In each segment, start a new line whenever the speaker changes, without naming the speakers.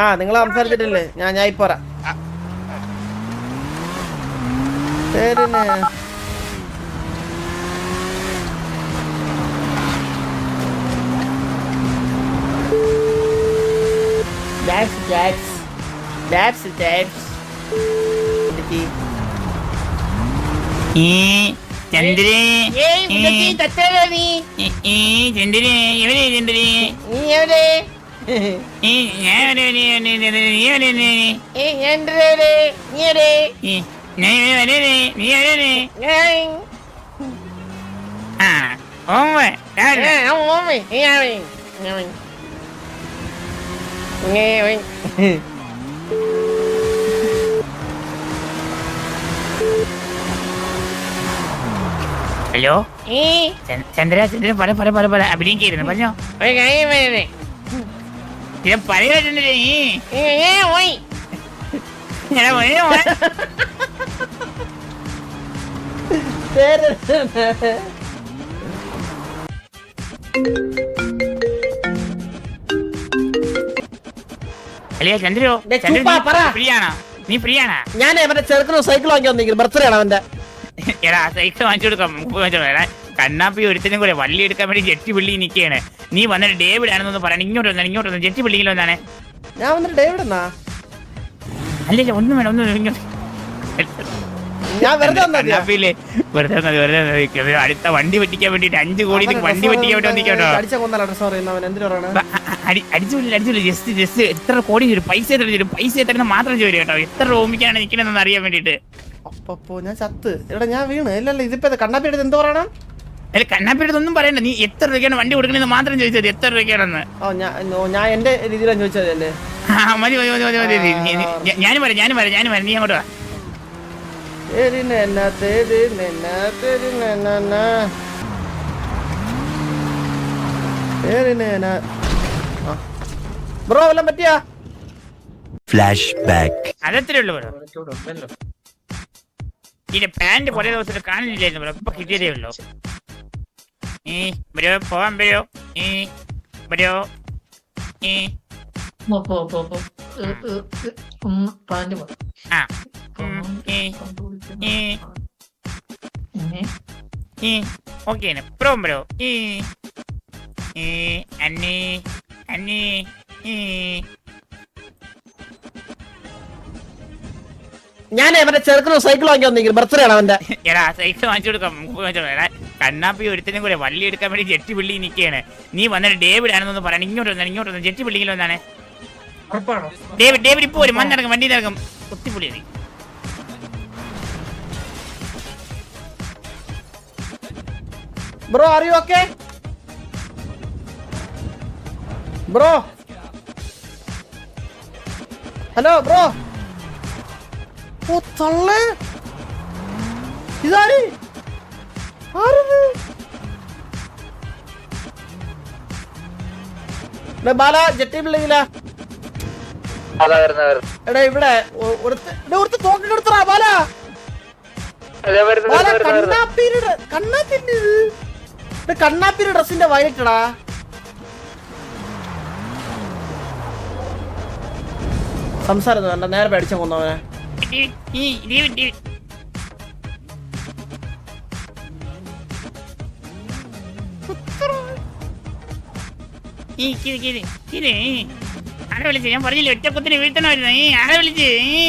ആ നിങ്ങൾ സംസാരിച്ചിട്ടില്ലേ? ഞാൻ ഞാൻ ഇപ്പൊ ശരിന്നെ
ചന്ദ്രേ.
ഏയ്
ചന്ദ്രേ. എവിടെ ചന്ദ്രേ?
നീ എവിടെ?
ഹലോ? ചന്ദ്ര ചന്ദ്രൻ പറ പറ പറ പറ അഭിനയിക്കായിരുന്നു പറഞ്ഞോ?
ഒരു കാര്യം
ഞാൻ ഈ
ഏ
ചന്ദ്രോ ചന്ദ്രൻ
ചുമ്മാ പറ.
ഫ്രീ ആണോ നീ ഫ്രീ ആണോ
ഞാൻ അവന്റെ ചെറുക്കനോ സൈക്കിൾ വാങ്ങി ബർത്ത്ഡേ ആണ് അവന്റെ.
എടാ സൈക്കിൾ വാങ്ങിച്ചു കൊടുക്കാം. എടാ കണ്ണാപ്പി ഒരുത്തിനും കൂടെ വള്ളി എടുക്കാൻ വേണ്ടി ജെറ്റി പിള്ളി നിൽക്കുകയാണ്. നീ വന്നിട്ട് ഡേവിഡ് ആണെന്നൊന്ന് പറയണം. ഇങ്ങോട്ട് വന്നാണ് ഇങ്ങോട്ട് വന്നു ജെട്ടി പിള്ളിയിൽ വന്നാണ്.
ഞാൻ വന്നിട്ട് ഡേവിഡ് എന്നാ
അല്ലല്ല ഒന്നും വേണം ഒന്നും ഇങ്ങോട്ട്.
ഞാൻ വെറുതെ?
കണ്ണാപ്പിയില്ലേ വെറുതെ വന്നത് വെറുതെ വന്നത്. അടുത്ത വണ്ടി വെട്ടിക്കാൻ വേണ്ടി അഞ്ചു കോടി വണ്ടി
പറ്റിക്കാൻ
വെട്ടിക്കാൻ വേണ്ടി
അടിച്ച കൊന്നല്ല ഡ്രസ് പറയുന്ന അവൻ? എന്തിനു പറയണ?
അടിച്ചില്ല അടിച്ചില്ല ജസ്റ്റ് ജസ്റ്റ് എത്ര കോടി പൈസ എത്ര പൈസ എത്ര മാത്രം ചോദിക്കും കേട്ടോ. എത്ര റൂമിക്കാണ് നിൽക്കണമെന്ന് അറിയാൻ വേണ്ടിട്ട്
അപ്പപ്പോ ഞാൻ ചത്ത്. എടാ ഞാൻ വീണ്. ഇല്ലല്ല ഇതിപ്പോ കണ്ണാപ്പി എടുത്ത് എന്ത് പറയണം?
അല്ല കണ്ണാപ്പിയുടെ ഒന്നും പറയണ്ട. നീ എത്ര രൂപയാണ് വണ്ടി കൊടുക്കണെന്ന് മാത്രം ചോദിച്ചത്. എത്ര രൂപയ്ക്കാണെന്ന്.
ഓ ഞാൻ എന്റെ രീതിയിലാണ് ചോദിച്ചതല്ലേ
ആ മതി മതി മതി മതി മതി. ഞാനും വരാം ഞാനും വരാം ഞാനും വരാം. നീ അങ്ങോട്ട് വാ.
ബ്രോ പറ്റിയാ.
അതത്രേ ഉള്ളൂ ബ്രോ. ഇതിന്റെ പാന്റ് പല ദിവസത്തിൽ കാണുന്നില്ലായിരുന്നു ബ്രോ. ഇപ്പൊ കിട്ടിയതേ ഉള്ളൂ. ബ്രോ പോവാൻ bro bro okay bro bro അന്നി അന്നി
ഞാൻ മറ്റേ ചെറുക്കനോ സൈക്കിൾ വാങ്ങി വന്നിരിക്കുന്നു. ബർത്ത്ഡേ ആണ് അവന്റെ
എടാ സൈക്കിൾ വാങ്ങിച്ചു കൊടുക്കാം. എടാ കണ്ണാപ്പി ഒരുത്തിനും കൂടെ വള്ളി എടുക്കാൻ വേണ്ടി ജെട്ടി പിള്ളി നിൽക്കുകയാണ്. നീ വന്നിട്ട് ഡേവിഡ് ആണെന്നൊന്ന് പറയണം ഇങ്ങോട്ട് വന്നാണ് ഇങ്ങോട്ട് വന്നു. ജെട്ടി പിള്ളിയിൽ വന്നാണ്. ഡേവിഡ് ഡേവിഡ് ഇപ്പൊ ഒരു മണ്ണിറങ്ങും വണ്ടി ഇറങ്ങും കുത്തിപ്പുള്ളി നീ.
ബ്രോ അറിയോ ഓക്കെ ബ്രോ. Hello bro. ഓ തള്ളേ. ഇതാര്? ബാല ജെട്ടി എടാ ഇവിടെ ഒരുത്ത ബാല. കണ്ണാപ്പീരുടെ കണ്ണാപ്പിന്റെ ഡ്രസ്സിന്റെ വയലറ്റടാ സംസാരം നേരെ പേടിച്ച കൊന്നവനെ
ഈ കിരി കിരി കിരി. ആരെ വിളിച്ച്? ഞാൻ പറഞ്ഞില്ലേ ഒറ്റക്കുത്തിന് വീഴ്ത്തണമായിരുന്നു. ഈ ആരെ വിളിച്ച്? ഈ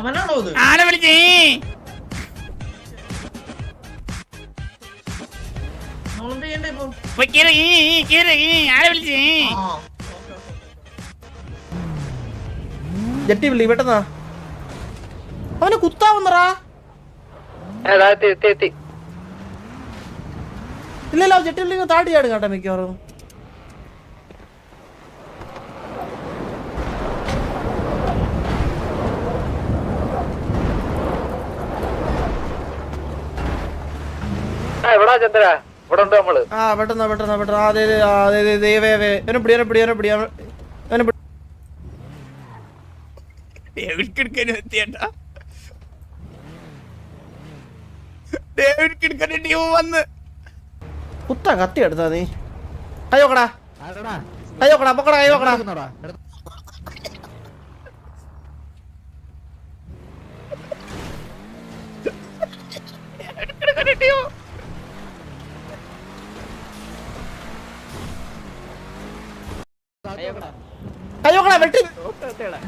അവനാണോ ഇത്?
ആരെ വിളിച്ച്? ഈ
നമ്മളെന്ത് ചെയ്യണ്ടേ ഇപ്പൊ?
പോയി കേറ് ഈ ഈ കേറ് ഈ ആരെ വിളിച്ച്? ഈ
ആ
ജെട്ടി പെട്ടെന്നാ അവനെ കുത്താവുന്നറാ. ഇല്ലല്ലോ ജെട്ടി വിളി താടി ചാടും കേട്ടോ മിക്കവാറും.
എവിടാ ചന്ദ്ര? ഇവിടെ നമ്മൾ?
ആ പെട്ടെന്ന് പെട്ടെന്ന് പെട്ടെന്ന് അതെ അതെ ദൈവേ എന്നെ പിടിയാനെ പിടിയാനെ പിടിയാ എന്നെ
ഡേവിഡ് കിടക്കാൻ എത്തിയേട്ടാ ഡേവിഡ് കിടക്കാൻ ടീം വന്ന്.
കുത്ത കത്തി എടുത്താ നീ. കയ്യോക്കടാ കയ്യോക്കടാ പൊക്കടാ കയ്യോക്കടാ ടീം.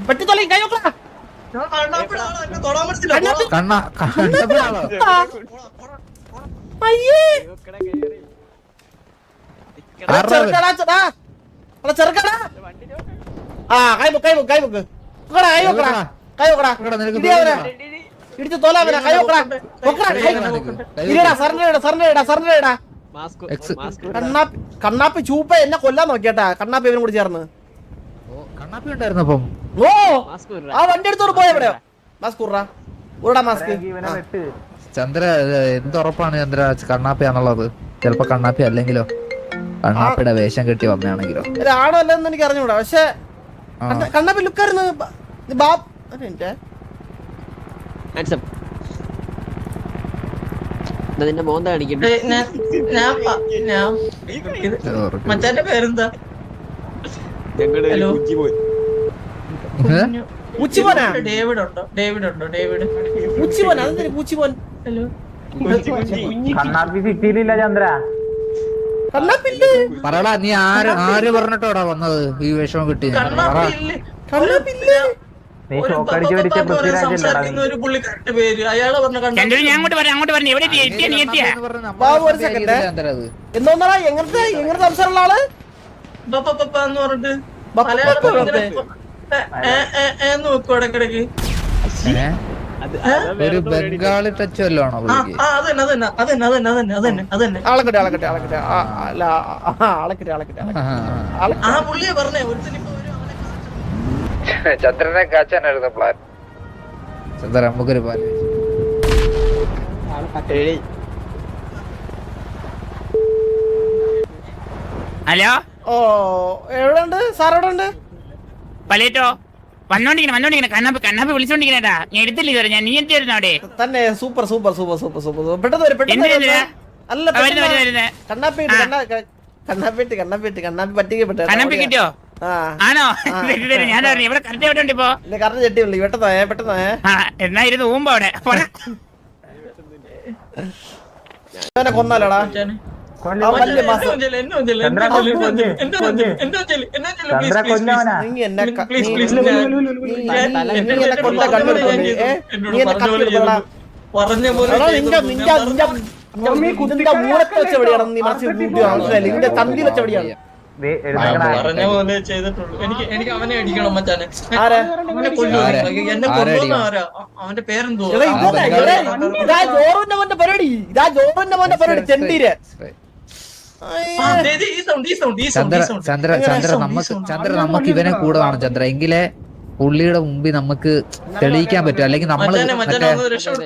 വെട്ടി തൊലയും കയ്യോക്കടാ കണ്ണാപ്പി
കണ്ണ കണ്ണപ്പെടാളോ
അയ്യേ എടാ,
ആരുടെ
ചെറുക്കടാ, ചെടാ. എടാ, ചെറുക്കടാ. ആ കൈ കൈ കൈ നോക്കടാ, കൈ നോക്കടാ കൈ നോക്കടാ? ഇടിച്ച് കൈ നോക്കടാ നോക്കടാ കൈ?
കൈ
ഇല്ലടാ. കണ്ണാപ്പി ചൂപ്പ എന്നെ കൊല്ലാൻ നോക്കിയാട്ടാ. കണ്ണാപ്പി ഇവനും കൂടി ചേർന്ന്.
ഓ, കണ്ണാപ്പി ഉണ്ടായിരുന്നു അപ്പം?
ഓ ആ വണ്ടി എടുത്തോട് പോയ എവിടെയോ? മാസ്ക് ഉറാ. ഉറടാ മാസ്ക്
ചന്ദ്ര എന്തുറപ്പാണ് ചന്ദ്ര? കണ്ണാപ്പിയാന്നുള്ളത്. ചിലപ്പോ കണ്ണാപ്പി അല്ലെങ്കിലോ? കണ്ണാപ്പിയുടെ വേഷം കെട്ടി വന്നാണെങ്കിലോ
ആണോ അല്ലെന്ന് എനിക്ക് അറിഞ്ഞൂടാ. പക്ഷെ കണ്ണാപ്പി ലുക്കായിരുന്നു ബാബ്
നിന്റെ മോന്ത
ഇത് മച്ചാന്റെ പേരെന്താ? ഹലോ?
ഉച്ചിമോനാ
ഡേവിഡ് ഉണ്ടോ ഡേവിഡ് ഉണ്ടോ ഡേവിഡ്.
ഉച്ചിമോൻ അതെന്തിന് പൂച്ചിമോൻ?
ഹലോ.
കണ്ണാപ്പില്ലേ.
പറടാ നീ ആര് ആര് പറഞ്ഞിട്ടോടാ വന്നത് ഈ വേഷം കിട്ടി.
എന്തോന്നാ എങ്ങനത്തെ എങ്ങനത്തെ സംസാരമുള്ള ആൾ?
പപ്പ പപ്പ എന്ന് പറഞ്ഞിട്ട്
ഒരു ബംഗാളി ടച്ച്
വല്ലോണോ
ആളെക്കട്ടെ ആളെക്കട്ടെ ആളെക്കട്ടെ അല്ല ആളെക്കട്ടെ ആളെക്കട്ടെ
ആ,
പുള്ളിയെ പറഞ്ഞേ
ചന്ദ്രനെ കാച്ചാനായിരുന്നു പ്ലാൻ
ചന്ദ്ര നമുക്കൊരു പ്ലാൻ
ഹലോ?
ഓ എവിടെ ഉണ്ട് സാർ എവിടെ ഉണ്ട്
പലേറ്റോ? വന്നോണ്ടിങ്ങനെ വന്നോണ്ടിങ്ങനെ കണ്ണാപ്പ് കണ്ണാപ്പ് വിളിച്ചോണ്ടിരിക്കണേട്ടാ. ഞാൻ എടുത്തില്ല ഇതുവരെ. ഞാൻ നീ എത്തിയായിരുന്നു അവിടെ?
തന്നെ super super super super super super. പെട്ടെന്ന് വരും പെട്ടെന്ന്? അല്ല. കണ്ണാപ്പിട്ട് കണ്ണാപ്പിട്ട് കണ്ണാപ്പി പറ്റിക്കപ്പെട്ടെ
കണ്ണാപ്പി കിട്ടിയോ? ആണോ? ശരി, ശരി, ഞാൻ അറിഞ്ഞു. ഇവിടെ കറക്റ്റ് എവിടെ ഉണ്ട് ഇപ്പോ
കറണ്ട് ചെട്ടി വിളി പെട്ടെന്ന് പെട്ടെന്ന്
ആ എന്നായിരുന്നു ഊമ്പോ അവിടെ.
കൊന്നാലോടാ. നിന്റെ
പറഞ്ഞ-
തന്തി വെച്ചെവിടെയാണ്
പറഞ്ഞ പോലെ ചെയ്തിട്ടുള്ളൂ. എനിക്ക് എനിക്ക് അവനെ അടിക്കണം മച്ചാനെ? അവനെ എന്നെ
ആരെ
കൊല്ലുന്ന ആരാ? അവന്റെ പേരെന്തോ
ഇതാ ഇതാ ജോറുവിന്റെ മോന്റെ പരിപാടി. ഇതാ ജോറുവിന്റെ മോന്റെ പരിപാടി. ചെണ്ടീര്
ചന്ദ്ര. ചന്ദ്ര നമുക്ക്. ചന്ദ്ര നമുക്ക് ഇവനെ കൂടെ വേണം ചന്ദ്ര. എങ്കിലേ പുള്ളിയുടെ മുമ്പിൽ നമുക്ക് തെളിയിക്കാൻ പറ്റും. അല്ലെങ്കിൽ
നമ്മൾ
മറ്റേ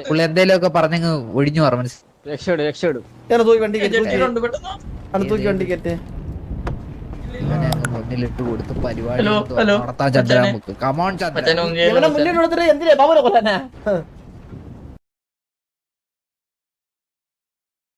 പുള്ളി എന്തേലും ഒക്കെ പറഞ്ഞങ്ങ് ഒഴിഞ്ഞു മാറും മനസ്സിലായി മുന്നിലിട്ട് കൊടുത്ത് പരിപാടി
ഹലോ,
എടുത്ത്
ഹലോ.
നടത്താൻ ചന്ദ്ര. നമുക്ക്. Come on Chandra.